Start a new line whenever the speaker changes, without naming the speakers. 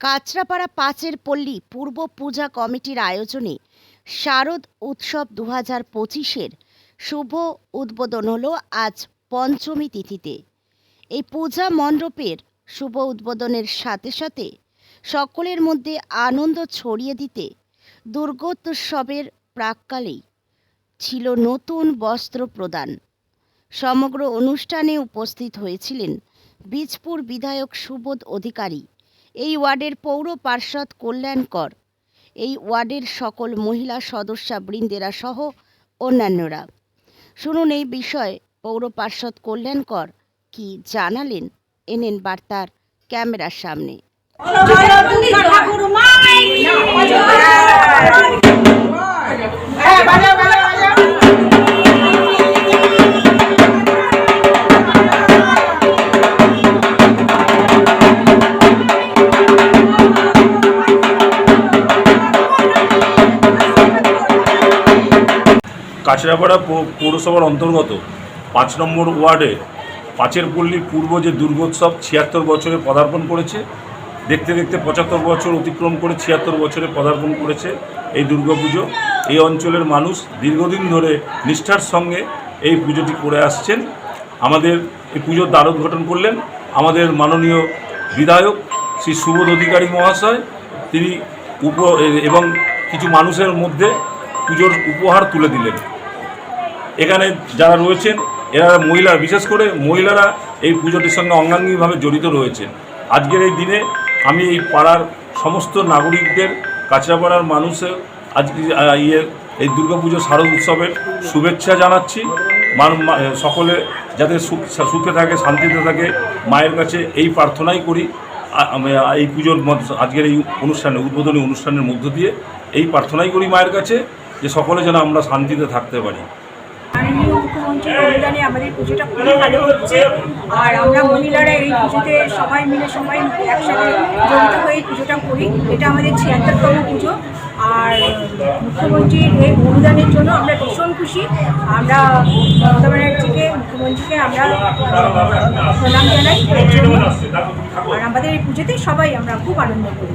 কাঁচরাপাড়া পাঁচের পল্লী পূর্ব পূজা কমিটির আয়োজনে শারদ উৎসব দু হাজার পঁচিশের শুভ উদ্বোধন হলো আজ পঞ্চমী তিথিতে। এই পূজা মণ্ডপের শুভ উদ্বোধনের সাথে সাথে সকলের মধ্যে আনন্দ ছড়িয়ে দিতে দুর্গোৎসবের প্রাককালেই ছিল নতুন বস্ত্র প্রদান। সমগ্র অনুষ্ঠানে উপস্থিত হয়েছিলেন বীজপুর বিধায়ক সুবোধ অধিকারী। এই ওয়ার্ডের পৌর পার্ষদ কল্যাণকর। এই ওয়ার্ডের সকল মহিলা সদস্যা বৃন্দেরা সহ অন্যান্যরা। শুনুন এই বিষয়ে পৌর পার্ষদ কল্যাণকর কি জানালেন, এনেন বার্তার ক্যামেরার সামনে।
কাছড়াপাড়া পৌরসভার অন্তর্গত পাঁচ নম্বর ওয়ার্ডে পাঁচের পল্লীর পূর্ব যে দুর্গোৎসব ছিয়াত্তর বছরে পদার্পণ করেছে, দেখতে দেখতে পঁচাত্তর বছর অতিক্রম করে ছিয়াত্তর বছরে পদার্পণ করেছে এই দুর্গাপুজো এই অঞ্চলের মানুষ দীর্ঘদিন ধরে নিষ্ঠার সঙ্গে এই পুজোটি করে আসছেন। আমাদের এই পুজোর দ্বার উদ্ঘাটন করলেন আমাদের মাননীয় বিধায়ক শ্রী সুবোধ অধিকারী মহাশয়। তিনি উপ এবং কিছু মানুষের মধ্যে পুজোর উপহার তুলে দিলেন। এখানে যারা রয়েছেন, এরা মহিলা, বিশেষ করে মহিলারা এই পুজোটির সঙ্গে অঙ্গাঙ্গিভাবে জড়িত রয়েছেন আজকের এই দিনে আমি এই পাড়ার সমস্ত নাগরিকদের কাছড়াপাড়ার মানুষের আজকে ইয়ে এই দুর্গাপুজো শারদ উৎসবের শুভেচ্ছা জানাচ্ছি। মান- সকলে যাতে সুখ, সুখে থাকে, শান্তিতে থাকে, মায়ের কাছে এই প্রার্থনাই করি। এই পুজোর আজকের এই অনুষ্ঠানে, উদ্বোধনী অনুষ্ঠানের মধ্য দিয়ে এই প্রার্থনাই করি মায়ের কাছে, যে সকলে যেন আমরা শান্তিতে থাকতে পারি।
মাননীয় অনুদানে আমাদের পুজোটা খুবই ভালো হচ্ছে। আর আমরা মহিলারা এই পুজোতে সবাই মিলে সবাই একসাথে জড়িত হয়ে পুজোটা করি। এটা আমাদের ছিয়াত্তরতম পুজো। আর মুখ্যমন্ত্রীর এই অনুদানের জন্য আমরা ভীষণ খুশি। আমরা মমতা ব্যানার্জিকে, মুখ্যমন্ত্রীকে আমরা প্রণাম জানাই। আর আমাদের এই পুজোতে সবাই আমরা খুব আনন্দ করি।